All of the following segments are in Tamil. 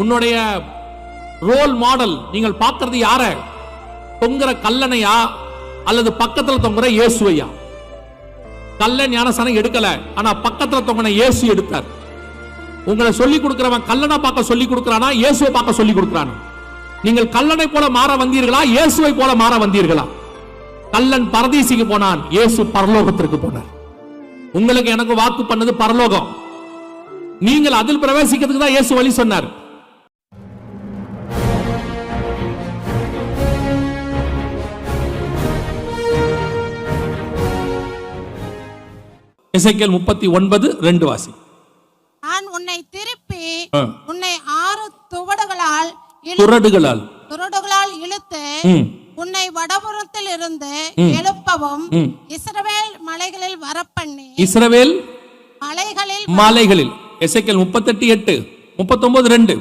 உன்னுடைய ரோல் மாடல் நீங்கள் பார்க்கறது யார? தொங்குற கல்லணையா? அல்லது பக்கத்துல தொங்குற இயேசுவையா? கல்ல ஞானசானம் எடுக்கல ஆனா பக்கத்துல தொங்கின இயேசு எடுத்தார். உங்களை சொல்லி கொடுக்கிறவன் கல்லனை பார்க்க சொல்லி கொடுக்கிறானா? இயேசுவை பார்க்க சொல்லி கொடுக்கிறானா? நீங்கள் கல்லனை போல மாற வந்தீர்களா? இயேசுவை போல மாற வந்தீர்களா? கல்லன் பரதீசிக்கு போனான் இயேசு பரலோகத்திற்கு போனார். உங்களுக்கு எனக்கு வாக்கு பண்ணது பரலோகம். நீங்கள் அதில் பிரவேசிக்கிறதுக்கு தான் இயேசு வழி சொன்னார். எசேக்கியேல் முப்பத்தி ஒன்பது ரெண்டு வாசி. நான் உன்னை திருப்பி. உன்னை ஆறு துவடுகளால் துரடுகளால் துறடுகளால். இழுத்து. உன்னை வடபுறத்தில் இருந்து எழுப்பவும் இஸ்ரவேல் மலைகளில் வரப்பண்ணி இஸ்ரவேல் மலைகளில் மாலைகளில். எசேக்கியேல் முப்பத்தெட்டு எட்டு முப்பத்தொன்பது ரெண்டு.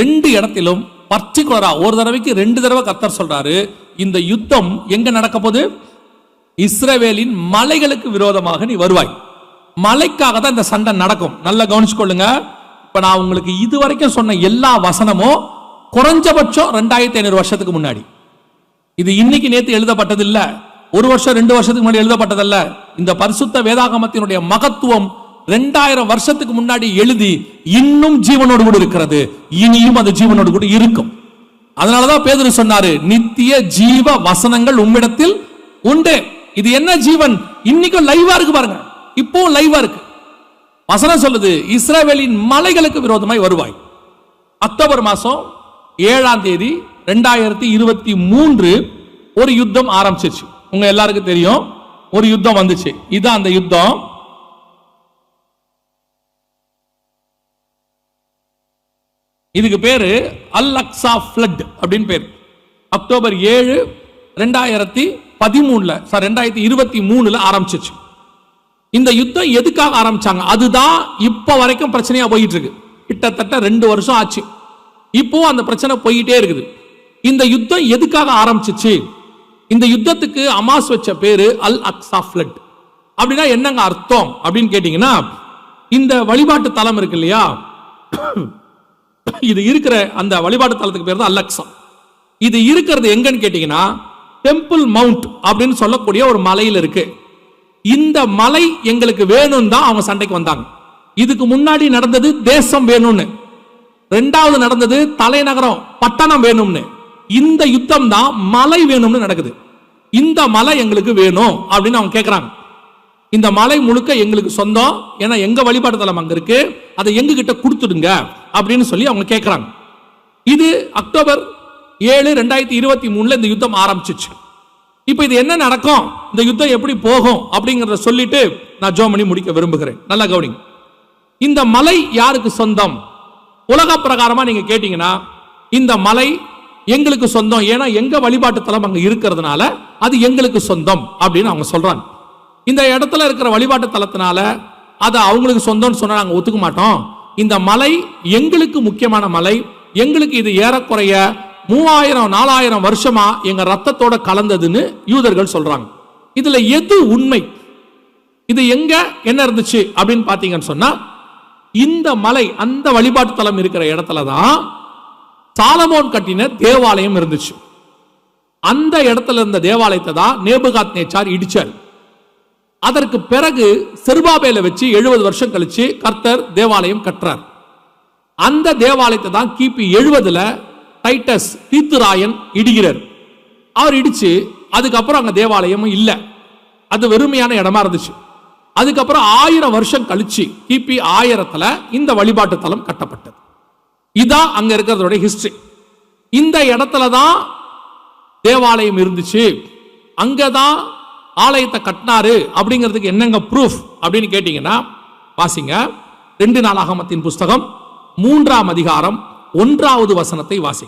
ரெண்டு இடத்திலும் பர்டிகுலரா ஒரு தடவைக்கு ரெண்டு தடவை கத்தர் சொல்றாரு இந்த யுத்தம் எங்க நடக்க போகுது இஸ்ரவேலின் மலைகளுக்கு விரோதமாக நீ வருவாய். மலைக்காக தான் இந்த சண்டை நடக்கும். நல்லா கவனிச்சுக்கொள்ளுங்க. இப்ப நான் உங்களுக்கு இது வரைக்கும் சொன்ன எல்லா வசனமும் குறைஞ்சபட்சம் ரெண்டாயிரத்தி ஐநூறு வருஷத்துக்கு முன்னாடி. இது இன்னைக்கு நேற்று எழுதப்பட்டது இல்ல ஒரு வருஷம் ரெண்டு வருஷத்துக்கு முன்னாடி எழுதப்பட்டதல்ல. இந்த பரிசுத்த வேதாகமத்தினுடைய மகத்துவம் ரெண்டாயிரம் வருஷத்துக்கு முன்னாடி எழுதி இன்னும் ஜீவனோடு கூட இருக்கிறது. இனியும் அது ஜீவனோடு கூட இருக்கும். அதனாலதான் பேதர் சொன்னாரு நித்திய ஜீவ வசனங்கள் உம்மிடத்தில் உண்டு. இது என்ன ஜீவன்? இன்னைக்கும் லைவா இருக்கு பாருங்க. இப்போ லைவா இருக்கு. வசனம் சொல்லுது இஸ்ரேவேலின் மலைகளுக்கு விரோதமாய் வருவாய். அக்டோபர் மாசம் ஏழாம் தேதி ரெண்டாயிரத்தி இருபத்தி மூன்று ஒரு யுத்தம் ஆரம்பிச்சிருச்சு. உங்க எல்லாருக்கும் தெரியும் ஒரு யுத்தம் வந்துச்சு. இதான் அந்த யுத்தம். இதுக்கு பேரு அல் அக்ஸா ஃப்ளட் அப்படின்னு பேர். அக்டோபர் ஏழு ரெண்டாயிரத்தி பதிமூணுல சார் ரெண்டாயிரத்தி இருபத்தி மூணுல ஆரம்பிச்சிருச்சு. இந்த யுத்தம் எதுக்காக ஆரம்பிச்சாங்க? அதுதான் இப்போ வரைக்கும் பிரச்சனையா போயிட்டு இருக்கு கிட்டத்தட்ட ரெண்டு வருஷம் ஆச்சு. இப்போ அந்த பிரச்சனை போயிட்டே இருக்குது. இந்த யுத்தம் எதுக்காக ஆரம்பிச்சிச்சு? இந்த யுத்தத்துக்கு அமாஸ் வச்ச பேரு அல் அக்ஸா ஃப்ளட் அப்படின்னா என்னங்க அர்த்தம்? அப்படின்னு கேட்டீங்கன்னா இந்த வழிபாட்டு தலம் இருக்கு இல்லையா? இது இருக்கிற அந்த வழிபாட்டு தலத்துக்கு பேர் தான் அல்லக்ஸா இது இருக்கிறது எங்கன்னு கேட்டீங்கன்னா டெம்பிள் மவுண்ட் அப்படின்னு சொல்லக்கூடிய ஒரு மலையில் இருக்கு. இந்த மலை எங்களுக்கு வேணும் தான் அவங்க சண்டைக்கு வந்தாங்க. இதுக்கு முன்னாடி நடந்தது தேசம் வேணும்னு. ரெண்டாவது நடந்தது தலைநகரம் பட்டணம் வேணும்னு. இந்த யுத்தம் தான் மலை வேணும்னு நடக்குது. இந்த மலை எங்களுக்கு வேணும் அப்படின்னு அவங்க கேட்குறாங்க இந்த மலை முழுக்க எங்களுக்கு சொந்தம். ஏன்னா எங்க வழிபாட்டு தலம் அங்க இருக்கு. அதை எங்க கிட்ட கொடுத்துடுங்க அப்படின்னு சொல்லி அவங்க கேட்குறாங்க இது அக்டோபர் ஏழு ரெண்டாயிரத்தி இருபத்தி மூணுல இந்த யுத்தம் ஆரம்பிச்சிச்சு. இப்போ இது என்ன நடக்கும்? இந்த யுத்தம் எப்படி போகும்? அப்படிங்கிறத சொல்லிட்டு நான் ஜோம் பண்ணி முடிக்க விரும்புகிறேன். நல்லா கவனிங்க. இந்த மலை யாருக்கு சொந்தம்? உலக பிரகாரமா நீங்க கேட்டீங்கன்னா இந்த மலை எங்களுக்கு சொந்தம். ஏன்னா எங்க வழிபாட்டு தலம் அங்க இருக்கிறதுனால அது எங்களுக்கு சொந்தம் அப்படின்னு அவங்க சொல்றாங்க. இந்த இடத்துல இருக்கிற வழிபாட்டு தலத்தினால அதை அவங்களுக்கு சொந்தம்னு சொன்னா நாங்கள் ஒத்துக்க மாட்டோம். இந்த மலை எங்களுக்கு முக்கியமான மலை. எங்களுக்கு இது ஏறக்குறைய மூவாயிரம் நாலாயிரம் வருஷமா எங்க ரத்தத்தோட கலந்ததுன்னு யூதர்கள் சொல்றாங்க. இதுல எது உண்மை? இது எங்க என்ன இருந்துச்சு அப்படின்னு பாத்தீங்கன்னு சொன்னா இந்த மலை அந்த வழிபாட்டு தலம் இருக்கிற இடத்துல தான் சாலமோன் கட்டின தேவாலயம் இருந்துச்சு. அந்த இடத்துல இருந்த தேவாலயத்தை தான் நேபுகாத் நேச்சார் இடிச்சார். அதற்கு பிறகு செருபாபேல வச்சு எழுபது வருஷம் கழிச்சு கர்த்தர் தேவாலயம் கட்டுறார். அந்த தேவாலயத்தை தான் கிபி எழுபதுல டைட்டஸ் தீத்துராயன் இடிகிறார். அவர் இடிச்சு அதுக்கப்புறம் அங்கே தேவாலயமும் இல்லை. அது வெறுமையான இடமா இருந்துச்சு. அதுக்கப்புறம் ஆயிரம் வருஷம் கழிச்சு கிபி ஆயிரத்துல இந்த வழிபாட்டு தலம் கட்டப்பட்டது. இதான் அங்க இருக்கிறதோட ஹிஸ்டரி இந்த இடத்துல தான் தேவாலயம் இருந்துச்சு. அங்கதான் ஆலயத்தை கட்டினாரு அப்படிங்கிறதுக்கு என்னங்க ப்ரூஃப் அப்படின்னு கேட்டீங்கன்னா வாசிங்க. ரெண்டு நாளாகமத்தின் புஸ்தகம் மூன்றாம் அதிகாரம் ஒன்றாவது வசனத்தை வாசி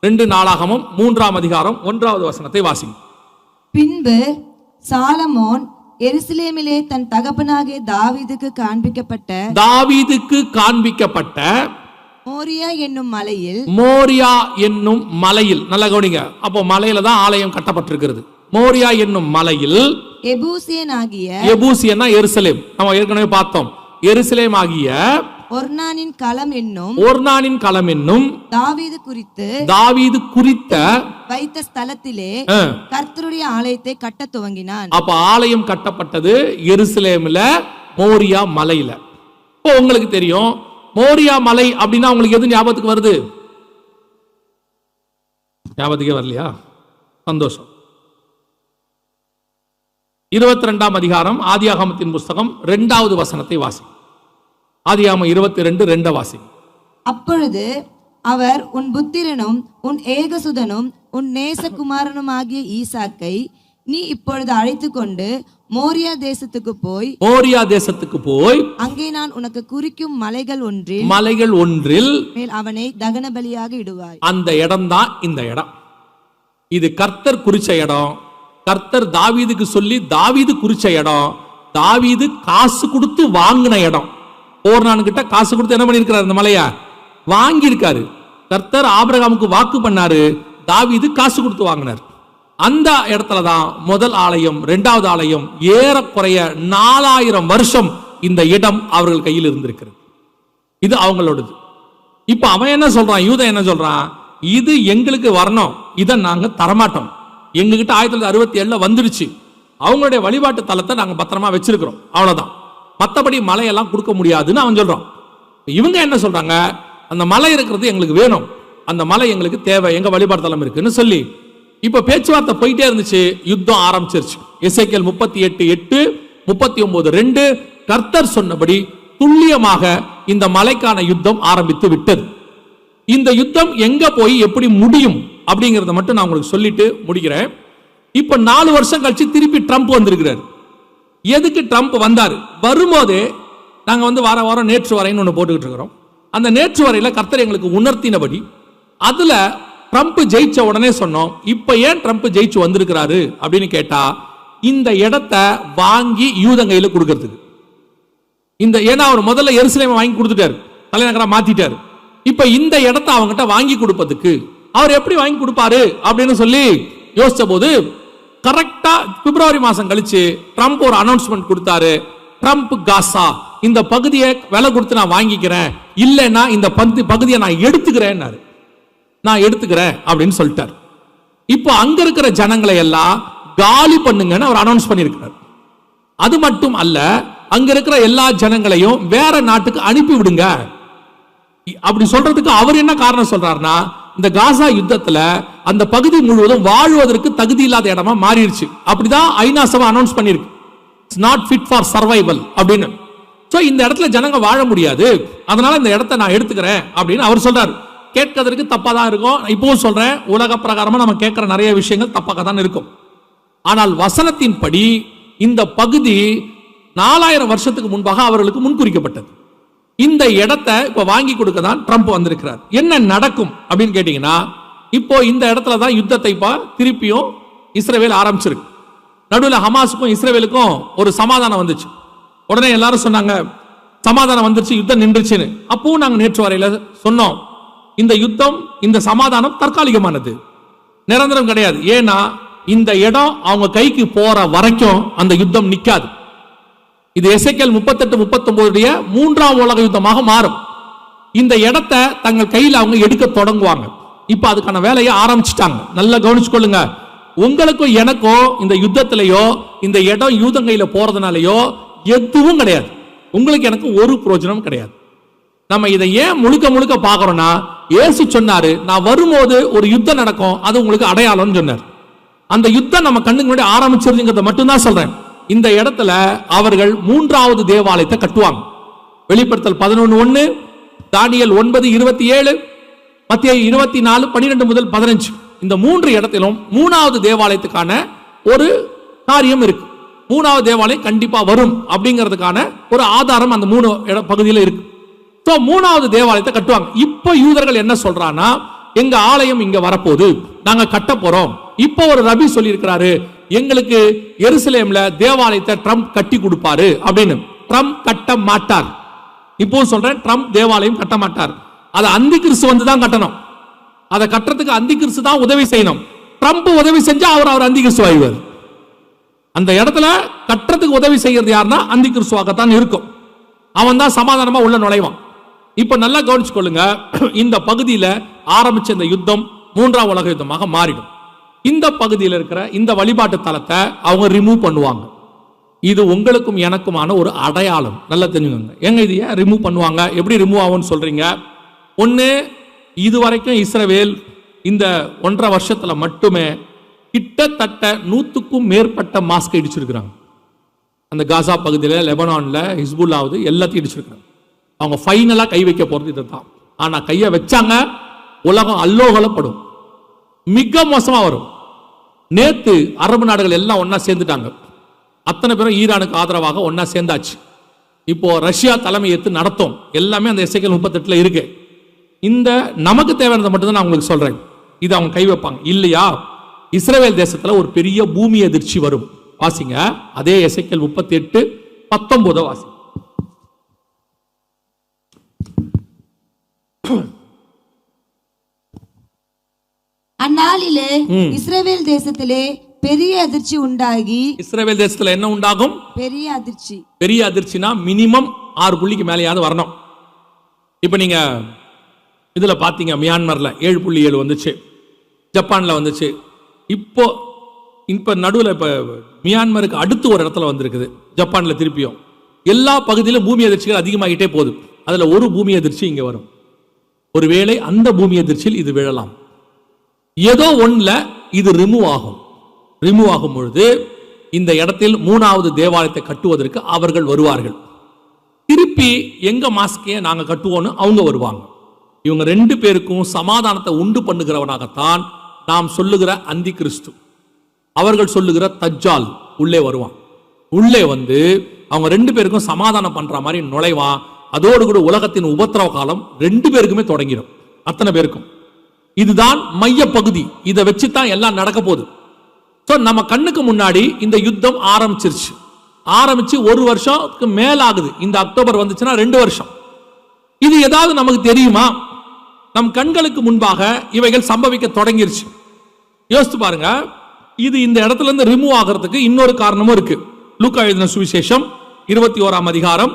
ரெண்டு நாளாகமும் மூன்றாம் அதிகாரம் ஒன்றாவது வசனத்தை வாசிங்க. பின்பு சாலமோன் எருசலேமிலே தன் தகப்பனாகிய தாவீதுக்கு காண்பிக்கப்பட்ட தாவீதுக்கு காண்பிக்கப்பட்ட மோரியா என்னும் மலையில் மோரியா என்னும் மலையில் நல்ல கவனிங்க. அப்போ மலையில தான் ஆலயம் கட்டப்பட்டிருக்கிறது. மோரியா என்னும் மலையில் எபூசியன் ஆகிய எபூசியன்னா எருசலேம். நம்ம ஏற்கனவே பார்த்தோம். எருசலேம் ஆகிய ஒர்னானின் களம் என்னும் ஒர்னானின் களம் என்னும் தாவீது குறித்து தாவீது குறித்த வைத்த ஸ்தலத்திலே கர்த்தருடைய ஆலயத்தை கட்டத் துவங்கினான். அப்ப ஆலயம் கட்டப்பட்டது எருசலேம்ல மோரியா மலையில. இப்போ உங்களுக்கு தெரியும் மோரியா மலை அப்படின்னா உங்களுக்கு எது ஞாபகத்துக்கு வருது? ஞாபகத்துக்கே வரலையா? சந்தோஷம். இருபத்தி ரெண்டாம் அதிகாரம் ஆதியாகமத்தின் புஸ்தகம் ரெண்டாவது வசனத்தை வாசி. ஆதியாகமம் இருபத்தி ரெண்டு ரெண்ட வாசி. அப்பொழுது அவர் உன் புத்திரனும் உன் ஏகசுதனும் உன் நேசகுமாரனும் ஆகிய ஈசாக்கை நீ இப்பொழுது அழைத்து கொண்டு மோரியா தேசத்துக்கு போய் மோரியா தேசத்துக்கு போய் அங்கே நான் உனக்கு குறிக்கும் மலைகள் ஒன்றில் மலைகள் ஒன்றில் மேல் அவனை தகன பலியாக இடுவாய். அந்த இடம்தான் இந்த இடம். இது கர்த்தர் குறிச்ச இடம். கர்த்தர் தாவீதுக்கு சொல்லி தாவீது குறிச்ச இடம். தாவீது காசு கொடுத்து வாங்கின இடம். ஓர்னான் கிட்ட காசு கொடுத்து என்ன பண்ணிருக்கிறார் இந்த மலையா? வாங்கி இருக்காரு கர்த்தர் ஆபிரகாமுக்கு வாக்கு பண்ணாரு. தாவிது காசு கொடுத்து வாங்கினார். அந்த இடத்துல தான் முதல் ஆலயம் ரெண்டாவது ஆலயம் ஏறக்குறைய நாலாயிரம் வருஷம் இந்த இடம் அவர்கள் கையில் இருந்திருக்கிறது. இது அவங்களோடது. இப்ப அவன் என்ன சொல்றான்? யூதன் என்ன சொல்றான்? இது எங்களுக்கு வரணும். இதை நாங்க தரமாட்டோம். எங்ககிட்ட ஆயிரத்தி தொள்ளாயிரத்தி அறுபத்தி ஏழுல வந்துடுச்சு. அவங்களுடைய வழிபாட்டு தலத்தை நாங்க பத்திரமா வச்சிருக்கிறோம். அவ்வளவுதான். மற்றபடி மலையெல்லாம் கொடுக்க முடியாதுன்னு அவன் சொல்கிறான் இவங்க என்ன சொல்கிறாங்க அந்த மலை இருக்கிறது எங்களுக்கு வேணும். அந்த மலை எங்களுக்கு தேவை. எங்கள் வழிபாடு தலம் இருக்குன்னு சொல்லி. இப்போ பேச்சுவார்த்தை போயிட்டே இருந்துச்சு. யுத்தம் ஆரம்பிச்சிருச்சு. இசைக்கல் முப்பத்தி எட்டு எட்டு முப்பத்தி ஒன்பது ரெண்டு. கர்த்தர் சொன்னபடி துல்லியமாக இந்த மலைக்கான யுத்தம் ஆரம்பித்து விட்டது. இந்த யுத்தம் எங்க போய் எப்படி முடியும் அப்படிங்கறத மட்டும் நான் உங்களுக்கு சொல்லிட்டு முடிக்கிறேன். இப்ப நாலு வருஷம் கழிச்சு திருப்பி ட்ரம்ப் வந்திருக்கிறார். எதுக்கு ட்ரம்ப் வந்தார்? வரும்போதே நாங்கள் வந்து வார வாரம் நேற்று வரைன்னு ஒன்று போட்டுக்கிட்டு இருக்கிறோம். அந்த நேற்று வரையில் கர்த்தர் எங்களுக்கு உணர்த்தினபடி அதில் ட்ரம்ப் ஜெயிச்ச உடனே சொன்னோம் இப்போ ஏன் ட்ரம்ப் ஜெயிச்சு வந்திருக்கிறாரு? அப்படின்னு கேட்டால் இந்த இடத்த வாங்கி யூதங்கையில் கொடுக்கறதுக்கு. இந்த ஏன்னா அவர் முதல்ல எருசலேமை வாங்கி கொடுத்துட்டாரு தலைநகராக மாத்திட்டாரு. இப்போ இந்த இடத்த அவங்ககிட்ட வாங்கி கொடுப்பதுக்கு அவர் எப்படி வாங்கி கொடுப்பாரு அப்படின்னு சொல்லி யோசிச்ச போது கரெக்டா பிப்ரவரி மாசம் கழிச்சு ட்ரம்ப் ஒரு அனௌன்ஸ்மெண்ட் கொடுத்தாரு. ட்ரம்ப் காசா இந்த பகுதியை விலை கொடுத்து நான் வாங்கிக்கிறேன். இல்லைன்னா இந்த பந்து பகுதியை நான் எடுத்துக்கிறேன்னாரு. நான் எடுத்துக்கிறேன் அப்படின்னு சொல்லிட்டார். இப்போ அங்க இருக்கிற ஜனங்களை எல்லாம் காலி பண்ணுங்கன்னு அவர் அனௌன்ஸ் பண்ணியிருக்கிறார். அது மட்டும் அல்ல அங்க இருக்கிற எல்லா ஜனங்களையும் வேற நாட்டுக்கு அனுப்பி விடுங்க அப்படி சொல்றதுக்கு அவர் என்ன காரணம் சொல்றாருன்னா இந்த காசா யுத்தத்துல அந்த பகுதி முழுவதும் வாழ்வதற்கு தகுதி இல்லாத இடமா மாறிடுச்சு. அப்படிதான் ஐநா சபை அனௌன்ஸ் பண்ணிருக்கு. It's not fit for survival அப்படின்னு. ஸோ இந்த இடத்துல ஜனங்க வாழ முடியாது. அதனால இந்த இடத்த நான் எடுத்துக்கிறேன் அப்படின்னு அவர் சொல்றாரு. கேட்கறதுக்கு தப்பா தான் இருக்கும். இப்பவும் சொல்றேன். உலக பிரகாரமா நம்ம கேட்கிற நிறைய விஷயங்கள் தப்பாக தான் இருக்கும். ஆனால் வசனத்தின்படி இந்த பகுதி நாலாயிரம் வருஷத்துக்கு முன்பாக அவர்களுக்கு முன்குறிக்கப்பட்டது. இந்த இடத்தை இப்ப வாங்கி கொடுக்க தான் ட்ரம்ப் வந்திருக்கிறார். என்ன நடக்கும் அப்படின்னு கேட்டீங்கன்னா இப்போ இந்த இடத்துல தான் யுத்தத்தை இப்ப திருப்பியும் இஸ்ரேவேல் ஆரம்பிச்சிருக்கு. நடுவில் ஹமாஸுக்கும் இஸ்ரேவேலுக்கும் ஒரு சமாதானம் வந்துச்சு. உடனே எல்லாரும் சொன்னாங்க சமாதானம் வந்துருச்சு யுத்தம் நின்றுச்சுன்னு. அப்பவும் நாங்கள் நேற்று வரையில சொன்னோம் இந்த யுத்தம் இந்த சமாதானம் தற்காலிகமானது. நிரந்தரம் கிடையாது. ஏன்னா இந்த இடம் அவங்க கைக்கு போற வரைக்கும் அந்த யுத்தம் நிற்காது இது எசைக்கல் முப்பத்தெட்டு முப்பத்தொன்பதுடைய மூன்றாம் உலக யுத்தமாக மாறும். இந்த இடத்தை தங்கள் கையில் அவங்க எடுக்க தொடங்குவாங்க. இப்போ அதுக்கான வேலையை ஆரம்பிச்சிட்டாங்க. நல்லா கவனிச்சுக்கொள்ளுங்க. உங்களுக்கும் எனக்கும் இந்த யுத்தத்திலேயோ இந்த இடம் யூதம் கையில போறதுனாலயோ எதுவும் கிடையாது. உங்களுக்கு எனக்கு ஒரு பிரயோஜனம் கிடையாது. நம்ம இதை ஏன் முழுக்க முழுக்க பார்க்குறோன்னா ஏசு சொன்னாரு நான் வரும்போது ஒரு யுத்தம் நடக்கும் அது உங்களுக்கு அடையாளம்னு சொன்னார். அந்த யுத்தம் நம்ம கண்ணுக்கு முன்னாடி ஆரம்பிச்சிருந்துங்கிறத மட்டும்தான் சொல்றேன். இந்த இடத்துல அவர்கள் மூன்றாவது தேவாலயத்தை கட்டுவாங்க. வெளிப்படுத்தல் பதினொன்னு ஒன்று தானியல் ஒன்பது இருபத்தி ஏழு மத்திய இருபத்தி நாலு பன்னிரெண்டு முதல் பதினஞ்சு. இந்த மூன்று இடத்திலும் மூணாவது தேவாலயத்துக்கான ஒரு காரியம் இருக்கு. மூணாவது தேவாலயம் கண்டிப்பா வரும் அப்படிங்கிறதுக்கான ஒரு ஆதாரம் அந்த மூணு பகுதியில் இருக்கு. ஸோ மூணாவது தேவாலயத்தை கட்டுவாங்க. இப்போ யூதர்கள் என்ன சொல்றான்னா எங்க ஆலயம் இங்க வரப்போகுது. நாங்க கட்ட போறோம். இப்போ ஒரு ரபி சொல்லியிருக்கிறாரு எங்களுக்கு எருசலேம்ல தேவாலயத்தை ட்ரம்ப் கட்டி கொடுப்பாரு அப்படின்னு. ட்ரம்ப் கட்ட மாட்டார். இப்போ சொல்றேன் ட்ரம்ப் தேவாலயம் கட்ட மாட்டார். அதை அந்தி கிறிஸ்து வந்து தான் கட்டணும். அதை கட்டுறதுக்கு அந்தி கிறிஸ்து தான் உதவி செய்யணும். ட்ரம்ப் உதவி செஞ்சா அவர் அவர் அந்தி கிறிஸ்து ஆயிடுவார். அந்த இடத்துல கட்டுறதுக்கு உதவி செய்யறது யாருன்னா அந்தி கிறிஸ்துவாகத்தான் இருக்கும். அவன் தான் சமாதானமா உள்ள நுழைவான். இப்ப நல்லா கவனிச்சுக்கொள்ளுங்க. இந்த பகுதியில ஆரம்பிச்ச இந்த யுத்தம் மூன்றாம் உலக யுத்தமாக மாறிடும். இந்த பகுதியில் இருக்கிற இந்த வழிபாட்டு தலத்தை அவங்க ரிமூவ் பண்ணுவாங்க. இது உங்களுக்கும் எனக்குமான ஒரு அடையாளம். நல்லா தெரிஞ்சுக்கோங்க. எங்க இது ஏன் ரிமூவ் பண்ணுவாங்க? எப்படி ரிமூவ் ஆகும்னு சொல்றீங்க? ஒன்று இது வரைக்கும் இஸ்ரவேல் இந்த ஒன்றரை வருஷத்துல மட்டுமே கிட்டத்தட்ட நூற்றுக்கும் மேற்பட்ட மாஸ்க் இடிச்சிருக்கிறாங்க. அந்த காசா பகுதியில் லெபனானில் ஹிஸ்புல்லாவது எல்லாத்தையும் இடிச்சிருக்கிறாங்க. அவங்க ஃபைனலாக கை வைக்க போகிறது இதை தான் ஆனால் கையை வச்சாங்க உலகம் அல்லோகலப்படும். மிக மோசமாக வரும். நேத்து அரபு நாடுகள் எல்லாம் ஒன்றா சேர்ந்துட்டாங்க. அத்தனை பேரும் ஈரானுக்கு ஆதரவாக ஒன்றா சேர்ந்தாச்சு. இப்போ ரஷ்யா தலைமை ஏற்று நடத்தும். எல்லாமே அந்த எஸ்ஐக்கள் முப்பத்தெட்டில் இருக்கு. இந்த நமக்கு தேவையானதை மட்டும்தான் நான் உங்களுக்கு சொல்றேன். இது அவங்க கை வைப்பாங்க. இல்லையா? இஸ்ரேல் தேசத்துல ஒரு பெரிய பூமி அதிர்ச்சி வரும். வாசிங்க. அதே எசைக்கல் முப்பத்தி எட்டு பத்தொன்பதோ வாசி. அந்நாளிலே இஸ்ரவேல் தேசத்திலே பெரிய அதிர்ச்சி உண்டாகி இஸ்ரேல் தேசத்துல என்ன உண்டாகும்? பெரிய அதிர்ச்சி. பெரிய அதிர்ச்சினா மினிமம் ஆறு புள்ளிக்கு மேலேயாவது வரணும். இப்போ நீங்க இதுல பாத்தீங்க மியான்மர்ல ஏழு புள்ளி ஏழு வந்துச்சு. ஜப்பான்ல வந்துச்சு. இப்போ இப்போ நடுவில் இப்போ மியான்மருக்கு அடுத்து ஒரு இடத்துல வந்திருக்குது ஜப்பான்ல திருப்பியும். எல்லா பகுதியிலும் பூமி அதிர்ச்சிகள் அதிகமாகிட்டே போகுது. அதுல ஒரு பூமி அதிர்ச்சி இங்க வரும். ஒருவேளை அந்த பூமி அதிர்ச்சியில் இது விழலாம். ஏதோ ஒன்றில் இது ரிமூவ் ஆகும். ரிமூவ் ஆகும் பொழுது இந்த இடத்தில் மூணாவது தேவாலயத்தை கட்டுவதற்கு அவர்கள் வருவார்கள். திருப்பி எங்கள் மாஸ்கையை நாங்கள் கட்டுவோன்னு அவங்க வருவாங்க. இவங்க ரெண்டு பேருக்கும் சமாதானத்தை உண்டு பண்ணுகிறவனாகத்தான் நாம் சொல்லுகிற அந்தி கிறிஸ்து. அவர்கள் சொல்லுகிற தஜ்ஜால் உள்ளே வருவான். உள்ளே வந்து அவங்க ரெண்டு பேருக்கும் சமாதானம் பண்ணுற மாதிரி நுழைவான். அதோடு கூட உலகத்தின் உபத்திரவ காலம் ரெண்டு பேருக்குமே தொடங்கிடும். அத்தனை பேருக்கும். இதுதான் மைய பகுதி. இதை வச்சு தான் எல்லாம் நடக்க போகுது. ஸோ நம்ம கண்ணுக்கு முன்னாடி இந்த யுத்தம் ஆரம்பிச்சிருச்சு. ஆரம்பிச்சு ஒரு வருஷத்துக்கு மேலாகுது. இந்த அக்டோபர் வந்துச்சுன்னா ரெண்டு வருஷம். இது ஏதாவது நமக்கு தெரியுமா? நம் கண்களுக்கு முன்பாக இவைகள் சம்பவிக்க தொடங்கிருச்சு. யோசித்து பாருங்க. இது இந்த இடத்துல இருந்து ரிமூவ் ஆகிறதுக்கு இன்னொரு காரணமும் இருக்கு. லூக்கா எழுதின சுவிசேஷம் இருபத்தி ஓராம் அதிகாரம்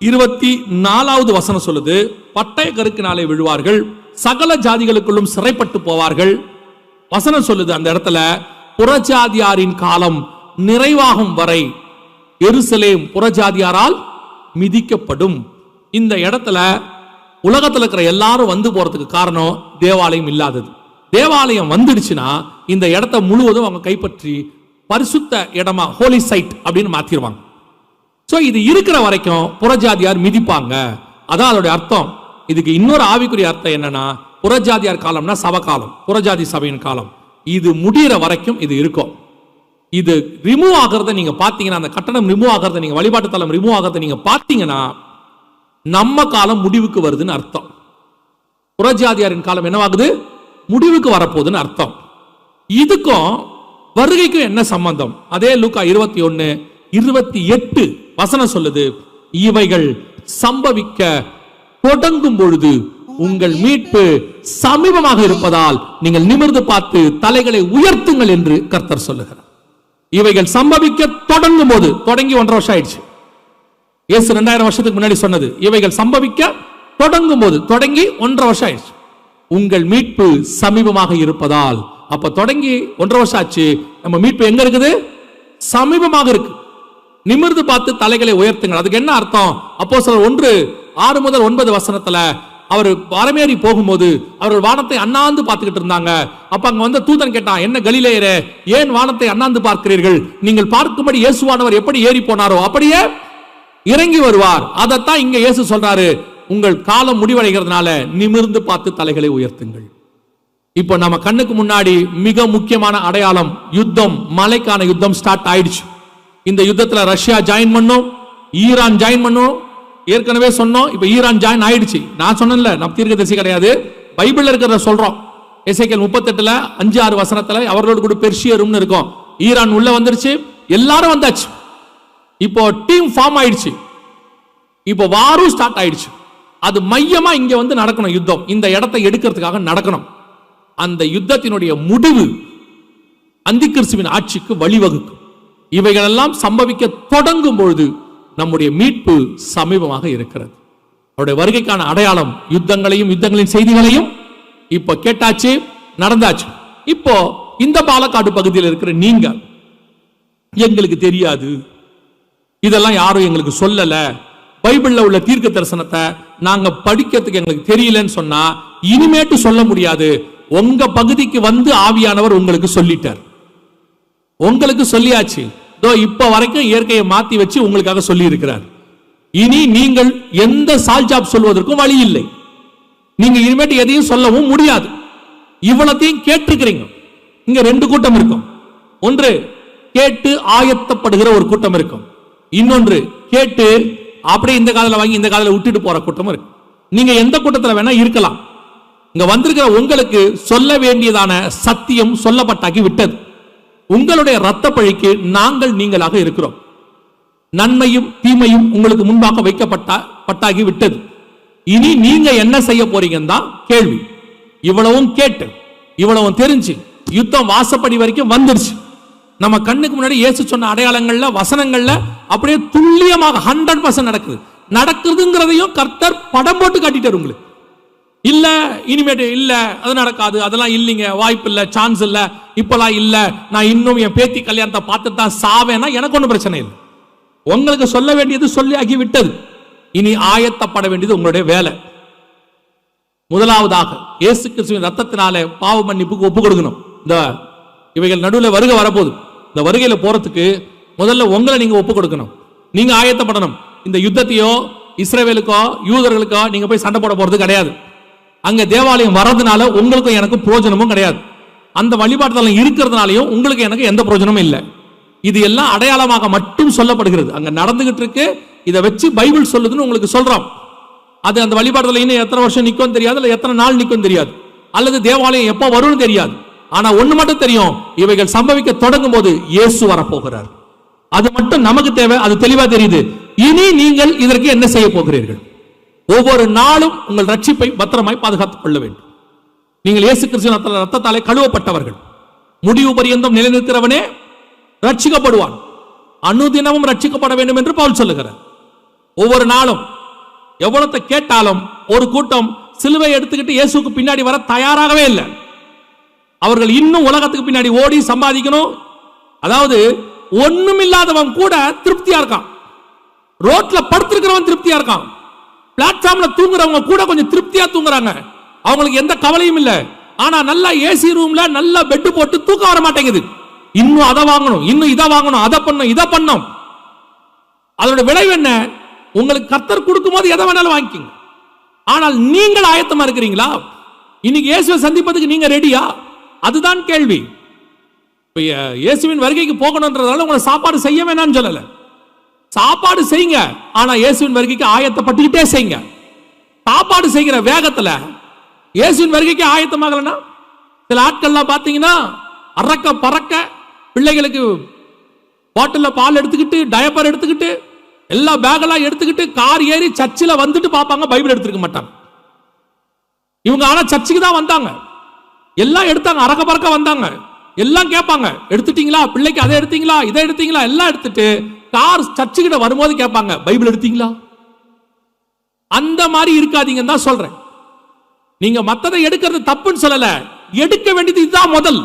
இருபத்தி நாலாவது வசனம் சொல்லுது பட்டய கருக்கினாலே விழுவார்கள் சகல ஜாதிகளுக்குள்ளும் சிறைப்பட்டு போவார்கள். வசனம் சொல்லுது அந்த இடத்துல புறஜாதியாரின் காலம் நிறைவாகும் வரை எருசலேம் புறஜாதியாரால் மிதிக்கப்படும். இந்த இடத்துல உலகத்துல இருக்கிற எல்லாரும் வந்து போறதுக்கு காரணம் தேவாலயம் இல்லாதது. தேவாலயம் வந்துடுச்சுன்னா இந்த இடத்த முழுவதும் அவங்க கைப்பற்றி பரிசுத்த இடமா ஹோலி சைட் அப்படின்னு மாத்திருவாங்க. சோ இது இருக்கிற வரைக்கும் புறஜாதியார் மிதிப்பாங்க. அதான் அதோட அர்த்தம். இதுக்கு இன்னொரு ஆவிக்குரிய அர்த்தம் என்னன்னா புறஜாதியார் காலம்னா சப காலம் புறஜாதி சபையின் காலம். இது முடியிற வரைக்கும் இது இருக்கும். இது ரிமூவ் ஆகிறத நீங்க பாத்தீங்கன்னா அந்த கட்டணம் ரிமூவ் ஆகிறத நீங்க வழிபாட்டு தளம் ரிமூவ் ஆகிறத நீங்க பாத்தீங்கன்னா நம்ம காலம் முடிவுக்கு வருதுன்னு அர்த்தம். புறஜாதியாரின் காலம் என்னவாகுது? முடிவுக்கு வரப்போகுதுன்னு அர்த்தம். இதுக்கும் வருகைக்கும் என்ன சம்பந்தம்? அதே லூக்கா இருபத்தி ஒன்னு இருபத்தி எட்டு வசனம் சொல்லுது இவைகள் சம்பவிக்க தொடங்கும் பொழுது உங்கள் மீட்பு சமீபமாக இருப்பதால் நீங்கள் நிமிர்ந்து பார்த்து தலைகளை உயர்த்துங்கள் என்று கர்த்தர் சொல்லுகிறார். இவைகள் சம்பவிக்க தொடங்கும் போது தொடங்கி ஒன்றரை வருஷம் ஆயிடுச்சு. இயேசு ரெண்டாயிரம் வருஷத்துக்கு முன்னாடி சொன்னது இவைகள் சம்பவிக்க தொடங்கும் போது தொடங்கி ஒன்றரை வருஷம் ஆயிடுச்சு. உங்கள் மீட்பு சமீபமாக இருப்பதால் அப்ப தொடங்கி ஒன்றரை வருஷம் ஆச்சு நம்ம மீட்பு எங்க இருக்குது? சமீபமாக இருக்கு. நிமிர்ந்து பார்த்து தலைகளை உயர்த்துங்கள். அதுக்கு என்ன அர்த்தம்? அப்போ ஒன்று ஆறு முதல் ஒன்பது வசனத்துல அவர் வரமேறி போகும்போது அவர்கள் வானத்தை அண்ணாந்து பார்த்துக்கிட்டு இருந்தாங்க. அப்ப அங்க வந்து தூதன் கேட்டான் என்ன கலிலேயரே ஏன் வானத்தை அண்ணாந்து பார்க்கிறீர்கள்? நீங்கள் பார்க்கும்படி இயேசுவானவர் எப்படி ஏறி போனாரோ அப்படியே இறங்கி வருவார். அதைத்தான் இங்க இயேசு சொல்றாரு. உங்கள் காலம் முடிவடைகிறதுனால நிமிர்ந்து பார்த்து தலைகளை உயர்த்துங்கள். இப்போ நம்ம கண்ணுக்கு முன்னாடி மிக முக்கியமான அடையாளம் யுத்தம் மலைக்கான யுத்தம் ஸ்டார்ட் ஆயிடுச்சு. இந்த யுத்தத்தில் ரஷ்யா ஜாயின் பண்ணும் ஈரான் ஜாயின் பண்ணும். ஏற்கனவே சொன்னோம் இப்போ ஈரான் ஜாயின் ஆயிடுச்சு. நான் சொன்னேன்ல நான் தீர்க்க திசை கிடையாது. பைபிளில் இருக்கிறத சொல்கிறோம் இசைக்கல் முப்பத்தெட்டில் அஞ்சு ஆறு வசனத்தில் அவர்களோடு கூட பெர்ஷியரும்னு இருக்கும். ஈரான் உள்ள வந்துருச்சு எல்லாரும் வந்தாச்சு. இப்போ டீம் ஃபார்ம் ஆயிடுச்சு. இப்போ வாரும் ஸ்டார்ட் ஆயிடுச்சு. அது மையமா இங்க வந்து நடக்கணும் யுத்தம். இந்த இடத்தை எடுக்கிறதுக்காக நடக்கணும். அந்த யுத்தத்தினுடைய முடிவு அந்திகிறிஸ்துவின் ஆட்சிக்கு வழிவகுக்கும். இவைகளெல்லாம் சம்பவிக்க தொடங்கும் பொழுது நம்முடைய மீட்பு சமீபமாக இருக்கிறது. அவருடைய வருகைக்கான அடையாளம் யுத்தங்களையும் யுத்தங்களின் செய்திகளையும் இப்போ கேட்டாச்சு நடந்தாச்சு. இப்போ இந்த பாலக்காடு பகுதியில் இருக்கிற நீங்க எங்களுக்கு தெரியாது. இதெல்லாம் யாரும் எங்களுக்கு சொல்லல. பைபிள்ல உள்ள தீர்க்க தரிசனத்தை நாங்க படிக்கிறதுக்கு எங்களுக்கு தெரியலன்னு சொன்னா இனிமேட்டு சொல்ல முடியாது. உங்க பகுதிக்கு வந்து ஆவியானவர் உங்களுக்கு சொல்லிட்டார். உங்களுக்கு சொல்லியாச்சு. தோ இப்ப வரைக்கும் இயற்கையை மாத்தி வச்சு உங்களுக்காக சொல்லி இருக்கிறார் இனி நீங்கள் எந்த சால்ஜாப் சொல்வதற்கும் வழி இல்லை. நீங்க இனிமேட்டு எதையும் சொல்லவும் முடியாது. இவ்வளத்தையும் கேட்டிருக்கிறீங்க. இங்க ரெண்டு கூட்டம் இருக்கும். ஒன்று கேட்டு ஆயத்தப்படுகிற ஒரு கூட்டம் இருக்கும். இன்னொன்று கேட்டு அப்படியே இந்த காலத்தில் வாங்கி இந்த காலத்தில் விட்டுட்டு போற கூட்டம் இருக்கு. நீங்க எந்த கூட்டத்துல வேணா இருக்கலாம். இங்க வந்திருக்கிற உங்களுக்கு சொல்ல வேண்டியதான சத்தியம் சொல்லப்பட்டாக்கி விட்டது. உங்களுடைய ரத்த பழிக்கு நாங்கள் நீங்களாக இருக்கிறோம். நன்மையும் தீமையும் உங்களுக்கு முன்பாக வைக்கப்பட்ட பட்டாகி விட்டது இனி நீங்க என்ன செய்ய போறீங்கன்னு தான் கேள்வி. இவ்வளவும் கேட்டு இவ்வளவும் தெரிஞ்சு யுத்தம் வாசப்படி வரைக்கும் வந்துருச்சு. நம்ம கண்ணுக்கு முன்னாடி இயேசு சொன்ன அடையாளங்கள்ல வசனங்கள்ல அப்படியே துல்லியமாக ஹண்ட்ரட் பர்சன்ட் நடக்குது. நடக்குதுங்கிறதையும் கர்த்தர் படம் போட்டு காட்டிட்டார் உங்களுக்கு இல்லை இனிமேட்டு இல்லை அது நடக்காது அதெல்லாம் இல்லைங்க வாய்ப்பு இல்லை சான்ஸ் இல்லை இப்பெல்லாம் இல்லை நான் இன்னும் என் பேத்தி கல்யாணத்தை பார்த்து தான் சாவேன்னா எனக்கு ஒன்றும் பிரச்சனை இல்லை. உங்களுக்கு சொல்ல வேண்டியது சொல்லி ஆகி விட்டது. இனி ஆயத்தப்பட வேண்டியது உங்களுடைய வேலை. முதலாவதாக இயேசு கிறிஸ்துவின் ரத்தத்தினாலே பாவ மன்னிப்புக்கு ஒப்பு கொடுக்கணும். இந்த இவைகள் நடுவில் வருகை வரப்போகுது. இந்த வருகையில் போறதுக்கு முதல்ல உங்களை நீங்க ஒப்பு கொடுக்கணும். நீங்க ஆயத்தப்படணும். இந்த யுத்தத்தையோ இஸ்ரேவேலுக்கோ யூதர்களுக்கோ நீங்க போய் சண்டை போட போறது கிடையாது. அங்க தேவாலயம் வர்றதுனால உங்களுக்கும் எனக்கும் பிரயோஜனமும் கிடையாது. அந்த வழிபாட்டுதலம் இருக்கிறதுனாலையும் உங்களுக்கு எனக்கு எந்த பிரயோஜனமும் இல்லை. இது எல்லாம் அடையாளமாக மட்டும் சொல்லப்படுகிறது. அங்க நடந்துகிட்டு இருக்கு. இதை வச்சு பைபிள் சொல்லுதுன்னு உங்களுக்கு சொல்றோம். அது அந்த வழிபாடுதல இன்னும் எத்தனை வருஷம் நிற்கும் தெரியாது இல்லை எத்தனை நாள் நிற்கும் தெரியாது. அல்லது தேவாலயம் எப்போ வரும்னு தெரியாது. ஆனா ஒண்ணு மட்டும் தெரியும். இவைகள் சம்பவிக்க தொடங்கும் போது இயேசு வரப்போகிறார். அது மட்டும் நமக்கு தேவை அது தெளிவா தெரியுது. இனி நீங்கள் இதற்கு என்ன செய்ய போகிறீர்கள்? ஒவ்வொரு நாளும் உங்கள் ரட்சிப்பை பத்திரமாய் பாதுகாத்துக் கொள்ள வேண்டும். நீங்கள் இயேசு கிறிஸ்துவின் ரத்தத்தாலே கழுவப்பட்டவர்கள். முடிவு பரியந்தம் நிலைநிற்கிறவனே ரட்சிக்கப்படுவான். அனுதினமும் ரட்சிக்கப்பட வேண்டும் என்று பவுல் சொல்லுகிறார். ஒவ்வொரு நாளும் எவ்வளத்தை கேட்டாலும் ஒரு கூட்டம் சிலுவை எடுத்துக்கிட்டு இயேசுக்கு பின்னாடி வர தயாராகவே இல்லை. அவர்கள் இன்னும் உலகத்துக்கு பின்னாடி ஓடி சம்பாதிக்கணும். அதாவது ஒண்ணுமில்லாதவன் கூட திருப்தியா இருக்கான். ரோட்ல படுத்திருக்கிறவன் திருப்தியா இருக்கான். பிளாட்ஃபார்ம்ல தூங்குறவங்க கூட கொஞ்சம் திருப்தியா தூங்குறாங்க. அவங்களுக்கு எந்த கவலையும் இல்ல. ஆனா நல்லா ஏசி ரூம்ல நல்லா பெட் போட்டு தூக்கம் வர மாட்டேங்குது. இன்னும் அதை வாங்கணும் இன்னும் இதை வாங்கணும் அதை பண்ணும் இதை பண்ணும் அதோட விளைவு என்ன? உங்களுக்கு கர்த்தர் கொடுக்கும்போது எதை வேணாலும் வாங்கிக்கோங்க. ஆனால் நீங்கள் ஆயத்தமா இருக்கிறீங்களா? இன்னைக்கு இயேசுவை சந்திப்பதுக்கு நீங்க ரெடியா அதுதான் கேள்வி. இயேசுவின் வருகைக்கு போகணுன்றதால உங்களை சாப்பாடு செய்ய வேணாம்னு சொல்லலை. சாப்பாடு செய்யுங்க. ஆனா இயேசுவின் வருகைக்கு ஆயத்தப்பட்டுக்கிட்டே செய்யுங்க. சாப்பாடு செய்கிற வேகத்துல இயேசுவின் வருகைக்கு ஆயத்தமாகலன்னா சில ஆட்கள்லாம் பார்த்தீங்கன்னா அறக்க பறக்க பிள்ளைகளுக்கு பாட்டிலில் பால் எடுத்துக்கிட்டு டயப்பர் எடுத்துக்கிட்டு எல்லா பேக்கெல்லாம் எடுத்துக்கிட்டு கார் ஏறி சர்ச்சில் வந்துட்டு பார்ப்பாங்க பைபிள் எடுத்துருக்க மாட்டாங்க. இவங்க ஆனால் சர்ச்சுக்கு தான் வந்தாங்க. எல்லாம் எடுத்தாங்க அரக்க பறக்க வந்தாங்க. எல்லாம் கேட்பாங்க எடுத்துட்டீங்களா? பிள்ளைக்கு அதை எடுத்தீங்களா? இதை எடுத்தீங்களா? எல்லாம் எடுத்துட்டு கார் சர்ச்சுக்கிட்ட வரும்போது கேட்பாங்க பைபிள் எடுத்தீங்களா? அந்த மாதிரி இருக்காதீங்கன்னு தான் சொல்றேன். நீங்க மத்ததை எடுக்கிறது தப்புன்னு சொல்லல. எடுக்க வேண்டியது இதுதான் முதல்.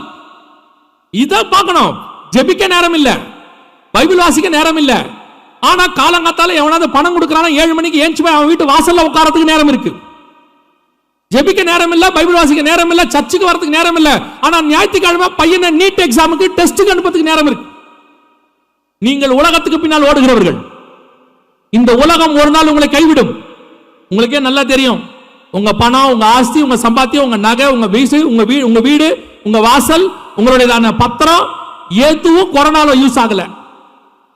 இதை பார்க்கணும். ஜெபிக்க நேரம் இல்ல. பைபிள் வாசிக்க நேரம் இல்ல. ஆனா காலங்காத்தால எவனாவது பணம் கொடுக்கறானா ஏழு மணிக்கு ஏஞ்சி போய் அவன் வீட்டு வாசல்ல உட்காரத்துக்கு நேரம் இருக்கு. ஜெபிக்க நேரம் இல்ல பைபிள் வாசிக்க நேரம் இல்ல சர்ச்சுக்கு வரதுக்கு நேரம் இல்ல. ஆனா ஞாயிற்றுக்கிழமை பையனை நீட் எக்ஸாமுக்கு டெஸ்ட்டுக்கு அனுப்புறதுக்கு நேரம் இருக்கு. நீங்கள் உலகத்துக்கு பின்னால் ஓடுகிறவர்கள். இந்த உலகம் ஒரு நாள் உங்களை கைவிடும். உங்களுக்கே நல்லா தெரியும். உங்க பணம் உங்க ஆஸ்தி உங்க சம்பாத்தியம் உங்க நகை உங்க வீசு உங்க வீடு உங்க வீடு உங்க வாசல் உங்களுடையதான பத்திரம் எதுவும் கொரோனால யூஸ் ஆகல.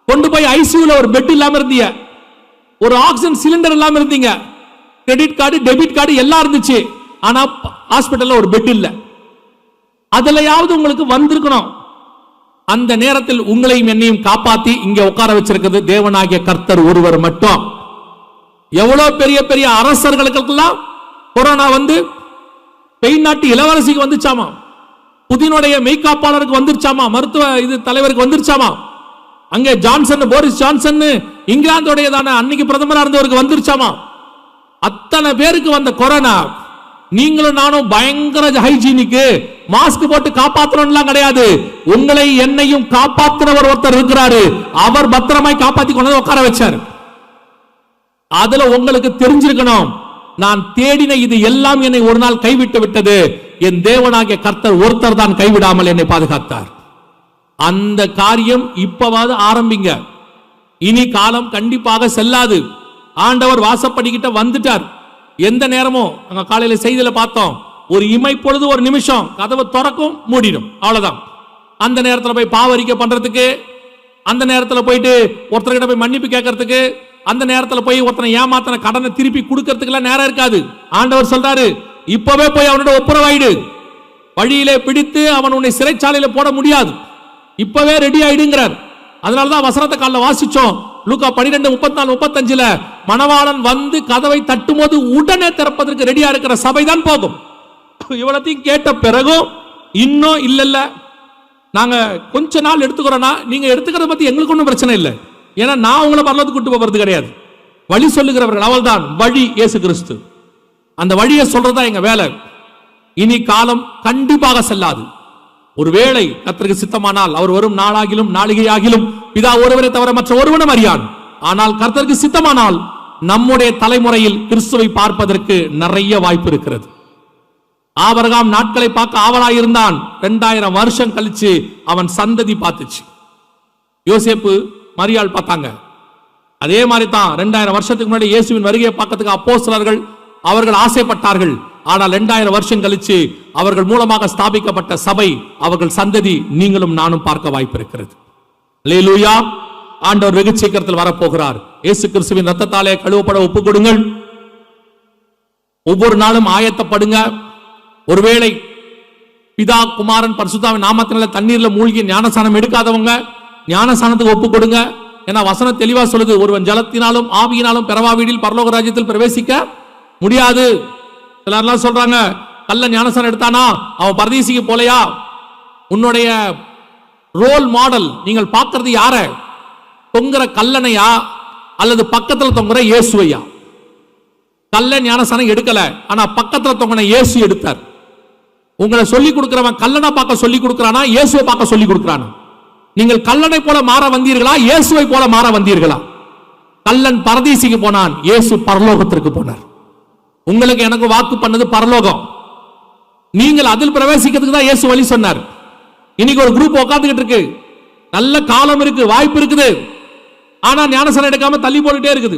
கொண்டு போய் ஐசியூல ஒரு பெட் இல்லாம இருந்தீங்க. ஒரு ஆக்சிஜன் சிலிண்டர் இல்லாம இருந்தீங்க. கிரெடிட் கார்டு டெபிட் கார்டு எல்லாம் இருந்துச்சு. ஆனா ஹாஸ்பிட்டல்ல ஒரு பெட் இல்லை. அதுலயாவது உங்களுக்கு வந்திருக்கணும். அந்த நேரத்தில் உங்களையும் என்னையும் காப்பாத்தி இங்க உட்கார வச்சிருக்கிறது தேவனாகிய கர்த்தர் ஒருவர் மட்டும். எவ்வளவு பெரிய பெரிய அரசர்களுக்கெல்லாம் கொரோனா வந்து பெயின் நாட்டு இளவரசிக்கு வந்துச்சாமா? புதினுடைய மெய்காப்பாளருக்கு வந்துருச்சாமா? மருத்துவ இது தலைவருக்கு வந்துருச்சாமா? அங்கே ஜான்சன் போரிஸ் ஜான்சன் இங்கிலாந்துடையதான அன்னைக்கு பிரதமராக இருந்தவருக்கு வந்துருச்சாமா? அத்தனை பேருக்கு வந்த கொரோனா. நீங்களும் நானும் பயங்கர ஹைஜீனிக்கு மாஸ்க் போட்டு காப்பாத்தணும்லாம் கிடையாது. உங்களை என்னையும் காப்பாத்துறவர் ஒருத்தர் இருக்கிறாரு. அவர் பத்திரமாய் காப்பாத்தி கொண்டு உட்கார வச்சார். அதுல உங்களுக்கு தெரிஞ்சிருக்கணும். நான் தேடின இது எல்லாம் என்னை ஒரு நாள் கைவிட்டு விட்டது. என் தேவனாகிய கர்த்தர் ஒருத்தர் தான் கைவிடாமல் என்னை பாதுகாத்தார். அந்த காரியம் இப்பவாவது ஆரம்பிங்க. இனி காலம் கண்டிப்பாக செல்லாது. ஆண்டவர் வாசப்படிக்கிட்ட வந்துட்டார். எந்த நேரமும் அங்க காலையில செய்தியில பார்த்தோம். ஒரு இமை பொழுது ஒரு நிமிஷம் கதவை திறக்கும் மூடிடும். அவ்வளவுதான். அந்த நேரத்தில் போய் பாவரிக்கை பண்றதுக்கு அந்த நேரத்தில் போயிட்டு ஒருத்தர்கிட்ட போய் மன்னிப்பு கேட்கறதுக்கு அந்த நேரத்தில் போய் ஒருத்தனை ஏமாத்தன கடனை திருப்பி கொடுக்கறதுக்குலாம் நேரம் இருக்காது. ஆண்டவர் சொல்றாரு இப்பவே போய் அவனோட ஒப்புரவாயிடு. வழியிலே பிடித்து அவன் உன்னை சிறைச்சாலையில போட முடியாது. இப்பவே ரெடி ஆயிடுங்கிறார். அதனாலதான் வசனத்தை காலைல வாசிச்சோம். லூக்கா பன்னிரெண்டு முப்பத்தி நாலு முப்பத்தஞ்சுல மணவாளன் வந்து கதவை தட்டும் போது உடனே திறப்பதற்கு ரெடியா இருக்கிற சபை தான் போகும். இவ்வளத்தையும் கேட்ட பிறகும் இன்னும் இல்ல இல்ல நாங்க கொஞ்ச நாள் எடுத்துக்கிறோம்னா நீங்க எடுத்துக்கிறத பத்தி எங்களுக்கு ஒன்றும் பிரச்சனை இல்லை. ஏன்னா நான் உங்களை பரலத்துக்கு கூட்டு போறது கிடையாது. வழி சொல்லுகிறவர்கள் அவள்தான். வழி இயேசு கிறிஸ்து. அந்த வழியை சொல்றதா எங்க வேலை. இனி காலம் கண்டிப்பாக செல்லாது. ஒருவேளை கர்த்தருக்கு சித்தமானால் அவர் வரும் நாளாகிலும் நாளிகையாகிலும் பிதா ஒருவரை தவிர மற்ற ஒருவனும் அறியான். ஆனால் கர்த்தருக்கு சித்தமானால் நம்முடைய தலைமுறையில் கிறிஸ்துவை பார்ப்பதற்கு நிறைய வாய்ப்பு இருக்கிறது. ஆபரகாம் நாட்களை பார்க்க ஆவலாயிருந்தான். ரெண்டாயிரம் வருஷம் கழிச்சு அவன் சந்ததி பார்த்துச்சு. யோசேப்பு மரியாள் பார்த்தாங்க. அதே மாதிரி தான் ரெண்டாயிரம் வருஷத்துக்கு முன்னாடி இயேசுவின் வருகையை பார்க்கறதுக்கு அப்போஸ்தலர்கள் அவர்கள் ஆசைப்பட்டார்கள். ஆனால் ரெண்டாயிரம் வருஷம் கழிச்சு அவர்கள் மூலமாக ஸ்தாபிக்கப்பட்ட சபை அவர்கள் சந்ததி நீங்களும் நானும் பார்க்க வாய்ப்பு இருக்கிறது அல்லேலூயா ஆண்டவர் வெகு சீக்கிரத்தில் வரப்போகிறார். இயேசு கிறிஸ்துவின் ரத்தத்தாலே கழுவப்பட ஒப்பு கொடுங்கள் ஒவ்வொரு நாளும் ஆயத்தப்படுங்க. ஒருவேளை பிதா குமாரன் பரிசுத்தாவின் நாமத்தினால தண்ணீர்ல மூழ்கி ஞானசானம் எடுக்காதவங்க ஞானசானத்துக்கு ஒப்பு கொடுங்க ஏன்னா வசனம் தெளிவா சொல்லுது. ஒருவன் ஜலத்தினாலும் ஆவியினாலும் பெறவா வீடில் பரலோக ராஜ்யத்தில் பிரவேசிக்க முடியாது. சிலர்லாம் சொல்றாங்க கல்ல ஞானசன் எடுத்தானா? அவன் பரதீசிக்கு போலையா? உன்னுடைய ரோல் மாடல் நீங்கள் பார்க்கறது யார? தொங்குற கல்லனையா அல்லது பக்கத்தில் தொங்குற இயேசுவையா? கல்ல ஞானசானம் எடுக்கல ஆனா பக்கத்தில் தொங்கின இயேசு எடுத்தார். உங்களை சொல்லி கொடுக்கிறவன் கல்லனை பார்க்க சொல்லி கொடுக்கிறானா? இயேசுவை பார்க்க சொல்லி கொடுக்கிறானா? நீங்கள் கல்லனை போல மாற வந்தீர்களா? இயேசுவை போல மாற வந்தீர்களா? கல்லன் பரதீசிக்கு போனான் இயேசு பரலோகத்திற்கு போனார். உங்களுக்கு எனக்கு வாக்கு பண்ணது பரலோகம். நீங்கள் அதில் பிரவேசிக்கிறதுக்கு தான் இயேசு வழி சொன்னார். இன்னைக்கு ஒரு குரூப் உட்காந்துக்கிட்டு இருக்கு. நல்ல காலம் இருக்கு வாய்ப்பு இருக்குது. ஆனா ஞானசானம் எடுக்காம தள்ளி போட்டுட்டே இருக்குது.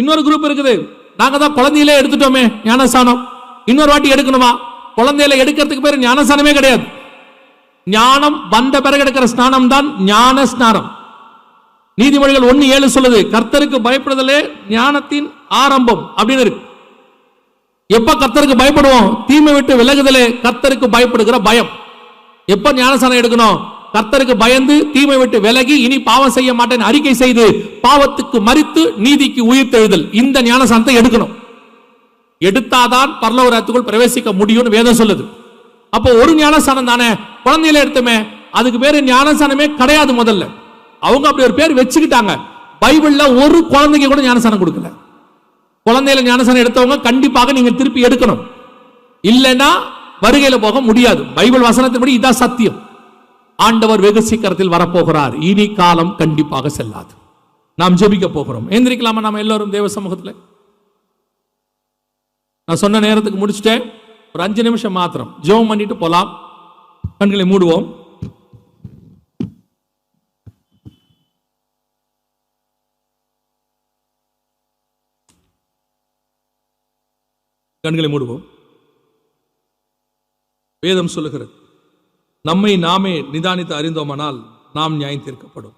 இன்னொரு குரூப் இருக்குது. நாங்க தான் குழந்தையிலே எடுத்துட்டோமே ஞானசானம். இன்னொரு வாட்டி எடுக்கணுமா? குழந்தையில எடுக்கிறதுக்கு பேர் ஞானசானமே கிடையாது. ஞானம் வந்த பிறகு எடுக்கிற ஸ்நானம் தான் ஞான ஸ்நானம். நீதிமொழிகள் ஒன்னு ஏழு சொல்லுது கர்த்தருக்கு பயப்படுதலே ஞானத்தின் ஆரம்பம் அப்படின்னு இருக்கு. எப்ப கர்த்தருக்கு பயப்படுவோம்? தீமை விட்டு விலகுதலே கர்த்தருக்கு பயப்படுகிற பயம். எப்ப ஞானசானம் எடுக்கணும்? கர்த்தருக்கு பயந்து தீமை விட்டு விலகி இனி பாவம் செய்ய மாட்டேன் அறிக்கை செய்து பாவத்துக்கு மறித்து நீதிக்கு உயிர் தெழுதல். இந்த ஞானசானத்தை எடுக்கணும். எடுத்தாதான் பரலோகத்துக்குள் பிரவேசிக்க முடியும்னு வேதம் சொல்லுது. அப்போ ஒரு ஞானசானம் தானே? குழந்தையில எடுத்தமே அதுக்கு பேரு ஞானசானமே கிடையாது முதல்ல. அவங்க அப்படி ஒரு பேர் வச்சுக்கிட்டாங்க. பைபிள்ல ஒரு குழந்தைக்கு கூட ஞானசானம் கொடுக்கல. குழந்தையில ஞானசனம் எடுத்தவங்க கண்டிப்பாக நீங்க திருப்பி எடுக்கணும். இல்லைன்னா வருகையில போக முடியாது. பைபிள் வசனத்தின்படி இதான் சத்தியம். ஆண்டவர் வெகு சீக்கிரத்தில் வரப்போகிறார். இனி காலம் கண்டிப்பாக செல்லாது. நாம் ஜெபிக்க போகிறோம். எந்திரிக்கலாமா நாம எல்லாரும் தேவ சமூகத்துல? நான் சொன்ன நேரத்துக்கு முடிச்சுட்டேன். ஒரு அஞ்சு நிமிஷம் மாத்திரம். ஜெபம் பண்ணிட்டு போலாம். கண்களை மூடுவோம். கண்களை மூடுவோம். வேதம் சொல்லுகிறது நம்மை நாமே நிதானித்து அறிந்தோமானால் நாம் நியாயம் தீர்க்கப்படும்.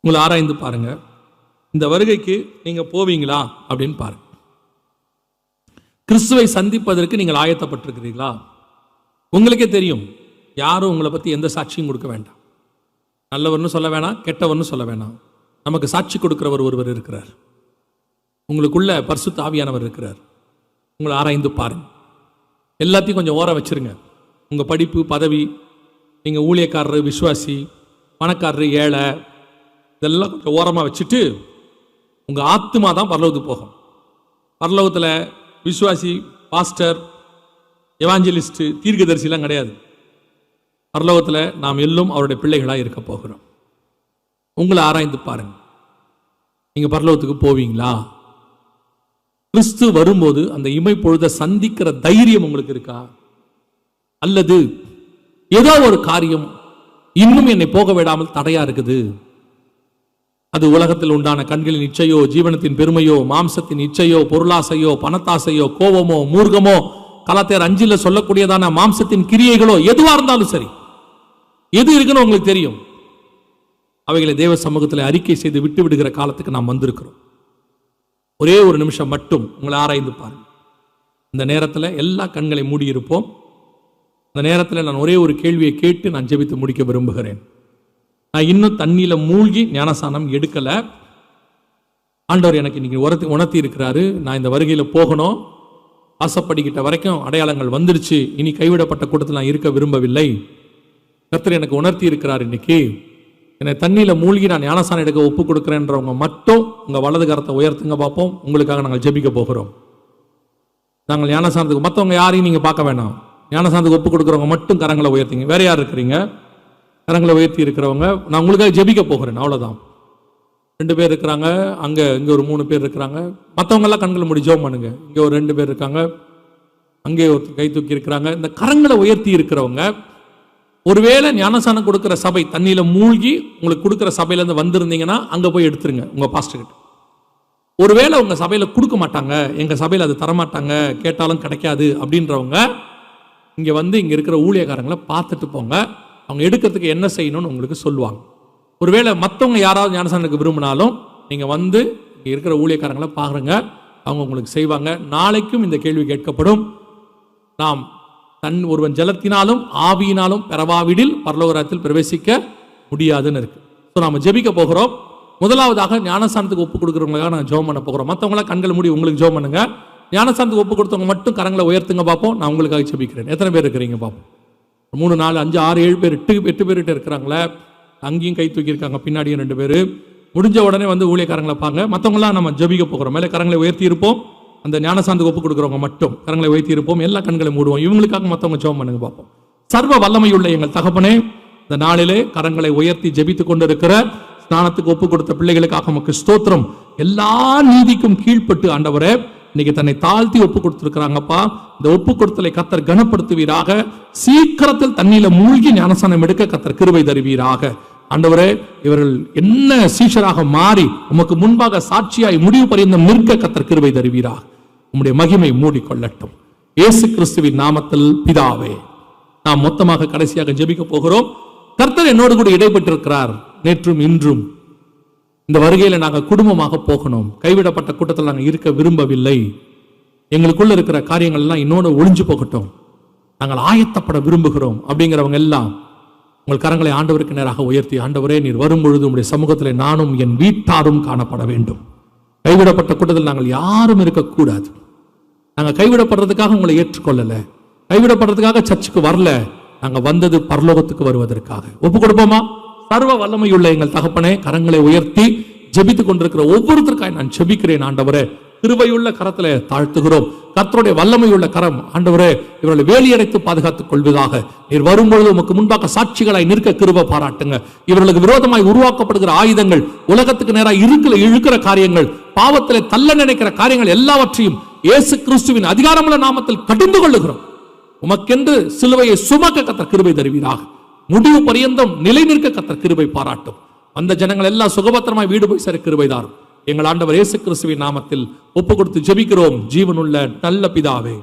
உங்களை ஆராய்ந்து பாருங்க. இந்த வருகைக்கு நீங்க போவீங்களா அப்படின்னு பாருங்க. கிறிஸ்துவை சந்திப்பதற்கு நீங்கள் ஆயத்தப்பட்டிருக்கிறீர்களா? உங்களுக்கே தெரியும் யாரும் உங்களை பத்தி எந்த சாட்சியும் கொடுக்க வேண்டாம். நல்லவர்னு சொல்ல வேணாம் கெட்டவர்னு சொல்ல வேணாம். நமக்கு சாட்சி கொடுக்கிறவர் ஒருவர் இருக்கிறார். உங்களுக்குள்ள பரிசு தாவியானவர் இருக்கிறார். உங்களை ஆராய்ந்து பாருங்க. எல்லாத்தையும் கொஞ்சம் ஓர வச்சிருங்க. உங்கள் படிப்பு பதவி நீங்கள் ஊழியக்காரர் விஸ்வாசி பணக்காரர் ஏழை இதெல்லாம் கொஞ்சம் ஓரமாக வச்சுட்டு உங்கள் ஆத்மா தான் பரலோகத்துக்கு போகும். பரலோகத்தில் விஸ்வாசி பாஸ்டர் எவாஞ்சலிஸ்ட்டு தீர்க்கதரிசிலாம் கிடையாது. பரலோகத்தில் நாம் எல்லாம் அவருடைய பிள்ளைகளாக இருக்க போகிறோம். உங்களை ஆராய்ந்து பாருங்கள் நீங்கள் பரலோகத்துக்கு போவீங்களா? கிறிஸ்து வரும்போது அந்த இமை சந்திக்கிற தைரியம் உங்களுக்கு இருக்கா? அல்லது ஏதோ ஒரு காரியம் இன்னும் என்னை போக விடாமல் தடையா இருக்குது? அது உலகத்தில் உண்டான கண்களின் இச்சையோ ஜீவனத்தின் பெருமையோ மாம்சத்தின் இச்சையோ பொருளாசையோ பணத்தாசையோ கோபமோ மூர்க்கமோ கலாத்தேர் அஞ்சில சொல்லக்கூடியதான மாம்சத்தின் கிரியைகளோ எதுவா இருந்தாலும் சரி எது இருக்குன்னு உங்களுக்கு தெரியும். அவைகளை தேவ சமூகத்தில் அறிக்கை செய்து விட்டு விடுகிற காலத்துக்கு நாம் வந்திருக்கிறோம். ஒரே ஒரு நிமிஷம் மட்டும் உங்களை ஆராய்ந்து பாருங்கள் இந்த நேரத்தில் எல்லா கண்களை மூடியிருப்போம். அந்த நேரத்தில் நான் ஒரே ஒரு கேள்வியை கேட்டு நான் ஜெபித்து முடிக்க விரும்புகிறேன். நான் இன்னும் தண்ணியில் மூழ்கி ஞானசானம் எடுக்கலை. ஆண்டவர் எனக்கு இன்னைக்கு உரத்தி உணர்த்தி இருக்கிறாரு நான் இந்த வருகையில் போகணும். ஆசைப்படிக்கிட்ட வரைக்கும் அடையாளங்கள் வந்துடுச்சு இனி கைவிடப்பட்ட கூட்டத்தில் நான் இருக்க விரும்பவில்லை. கர்த்தர் எனக்கு உணர்த்தி இருக்கிறார் இன்னைக்கு. என்னை தண்ணியில் மூழ்கி நான் ஞானசானம் எடுக்க ஒப்பு கொடுக்குறேன்றவங்க மட்டும் உங்கள் வலது கரத்தை உயர்த்துங்க பார்ப்போம் உங்களுக்காக நாங்கள் ஜெபிக்க போகிறோம். நாங்கள் ஞானசானத்துக்கு மற்றவங்க யாரையும் நீங்கள் பார்க்க வேணாம். ஞானசானத்துக்கு ஒப்பு கொடுக்குறவங்க மட்டும் கரங்களை உயர்த்திங்க. வேற யார் இருக்கிறீங்க? கரங்களை உயர்த்தி இருக்கிறவங்க நான் உங்களுக்காக ஜெபிக்க போகிறேன். அவ்வளோதான் ரெண்டு பேர் இருக்கிறாங்க. அங்கே இங்கே ஒரு மூணு பேர் இருக்கிறாங்க. மற்றவங்கெல்லாம் கண்களை முடி ஜோம் பண்ணுங்க. இங்கே ஒரு ரெண்டு பேர் இருக்காங்க. அங்கே ஒரு கை தூக்கி இருக்கிறாங்க. இந்த கரங்களை உயர்த்தி இருக்கிறவங்க ஒருவேளை ஞானசானம் கொடுக்குற சபை தண்ணியில் மூழ்கி உங்களுக்கு கொடுக்குற சபையிலேருந்து வந்திருந்தீங்கன்னா அங்கே போய் எடுத்துருங்க உங்கள் பாஸ்டர்கிட்ட ஒருவேளை உங்கள் சபையில் கொடுக்க மாட்டாங்க எங்கள் சபையில் அது தரமாட்டாங்க கேட்டாலும் கிடைக்காது அப்படின்றவங்க இங்கே வந்து இங்கே இருக்கிற ஊழியக்காரங்களை பார்த்துட்டு போங்க. அவங்க எடுக்கிறதுக்கு என்ன செய்யணும்னு உங்களுக்கு சொல்லுவாங்க. ஒருவேளை மற்றவங்க யாராவது ஞானசானுக்கு விரும்பினாலும் நீங்கள் வந்து இங்கே இருக்கிற ஊழியக்காரங்களை பாருங்க. அவங்க உங்களுக்கு செய்வாங்க. நாளைக்கும் இந்த கேள்வி கேட்கப்படும். நாம் தன் ஒருவன் ஜலத்தினாலும் ஆவியினாலும் பெறவாவிடில் பரலோகராத்தில் பிரவேசிக்க முடியாதுன்னு இருக்கு. ஸோ நம்ம ஜெபிக்க போகிறோம். முதலாவதாக ஞானஸ்தானத்துக்கு ஒப்பு கொடுக்குறவங்களுக்காக நாங்கள் ஜோம் பண்ண போகிறோம். மற்றவங்களாம் கண்கள் மூடி உங்களுக்கு ஜோம் பண்ணுங்க. ஞானஸ்தானத்துக்கு ஒப்பு கொடுத்தவங்க மட்டும் கரங்களை உயர்த்துங்க பார்ப்போம். நான் உங்களுக்காக ஜெபிக்கிறேன். எத்தனை பேர் இருக்கிறீங்க பார்ப்போம். மூணு நாலு அஞ்சு ஆறு ஏழு பேர் எட்டு எட்டு பேர்கிட்ட இருக்கிறாங்களே. அங்கேயும் கை தூக்கியிருக்காங்க பின்னாடியும் ரெண்டு பேர். முடிஞ்ச உடனே வந்து ஊழியக்காரங்களை பாங்க மற்றவங்களாம் நம்ம ஜெபிக்க போகிறோம். மேலே கரங்களை உயர்த்தி இருப்போம். அந்த ஞானசாந்துக்கு ஒப்பு கொடுக்குறவங்க மட்டும் கரங்களை வைத்து இருப்போம் எல்லா கண்களை மூடுவோம். இவங்களுக்காக மற்றவங்க ஜெபம் பண்ணுங்க பார்ப்போம் சர்வ வல்லமையுள்ள எங்கள் தகப்பனே இந்த நாளிலே கரங்களை உயர்த்தி ஜெபித்துக் கொண்டிருக்கிற ஸ்நானத்துக்கு ஒப்பு கொடுத்த பிள்ளைகளுக்காக நமக்கு ஸ்தோத்திரம். எல்லா நீதிக்கும் கீழ்ப்பட்டு ஆண்டவரே இன்னைக்கு தன்னை தாழ்த்தி ஒப்பு கொடுத்திருக்கிறாங்கப்பா. இந்த ஒப்பு கொடுத்தலை கத்தர் கனப்படுத்துவீராக. சீக்கிரத்தில் தண்ணியில மூழ்கி ஞானசானம் எடுக்க கத்தர் கிருவை தருவீராக. ஆண்டவரே இவர்கள் என்ன சீஷராக மாறி உமக்கு முன்பாக சாட்சியாய் முடிவு பறிந்த நிற்க கத்தர் கிருவை தருவீராக உம்முடைய மகிமை மூடிக்கொள்ளட்டும். இயேசு கிறிஸ்துவின் நாமத்தில் பிதாவே நாம் மொத்தமாக கடைசியாக ஜெபிக்க போகிறோம். கர்த்தர் என்னோடு கூட இடைப்பட்டிருக்கிறார். நேற்றும் இன்றும். இந்த வருகையில நாங்கள் குடும்பமாக போகணும். கைவிடப்பட்ட கூட்டத்தில் நாங்கள் இருக்க விரும்பவில்லை. எங்களுக்குள்ள இருக்கிற காரியங்கள் எல்லாம் இன்னொன்று ஒளிஞ்சு போகட்டும். நாங்கள் ஆயத்தப்பட விரும்புகிறோம். அப்படிங்கிறவங்க எல்லாம் உங்கள் கரங்களை ஆண்டவருக்கு நேராக உயர்த்தி ஆண்டவரே நீர் வரும் பொழுது உங்களுடைய சமூகத்திலே நானும் என் வீட்டாரும் காணப்பட வேண்டும். கைவிடப்பட்ட கூட்டத்தில் நாங்கள் யாரும் இருக்கக்கூடாது. நாங்க கைவிடப்படுறதுக்காக உங்களை ஏற்றுக்கொள்ளல. கைவிடப்படுறதுக்காக சர்ச்சுக்கு வரல. நாங்க வந்தது பரலோகத்துக்கு வருவதற்காக. ஒப்பு கொடுப்போமா? சர்வ வல்லமையுள்ள எங்கள் தகப்பனே கரங்களை உயர்த்தி ஜெபித்துக் கொண்டிருக்கிற ஒவ்வொருத்தருக்காய் நான் ஜெபிக்கிறேன் ஆண்டவரே. கிருபையுள்ள கரத்திலே தாழ்த்துகிறோம். கர்த்தருடைய வல்லமையுள்ள கரம் ஆண்டவரே இவர்களை வேலியடைத்து பாதுகாத்துக் கொள்வதாக நீர் வரும்பொழுது உமக்கு முன்பாக சாட்சிகளாய் நிற்க கிருப பாராட்டுங்க. இவர்களுக்கு விரோதமாய் உருவாக்கப்படுகிற ஆயுதங்கள் உலகத்துக்கு நேராக இருக்கிற இழுக்கிற காரியங்கள் பாவத்திலே தள்ள நினைக்கிற காரியங்கள் எல்லாவற்றையும் இயேசு கிறிஸ்துவின் அதிகாரமுள்ள நாமத்தில் கடிந்து கொள்ளுகிறோம். உமக்கென்று சிலுவையை சுமக்க கத்த கிருபை தருவீராக. முடிவு பரியந்தம் நிலை நிற்க கத்த கிருபை பாராட்டும். அந்த ஜனங்கள் எல்லாம் சுகபத்திரமாய் வீடு போய் சேர கிருபை தாரும். எங்கள் ஆண்டவர் இயேசு கிறிஸ்துவின் நாமத்தில் ஒப்பு கொடுத்து ஜெபிக்கிறோம். ஜீவனுள்ள நல்ல பிதாவே.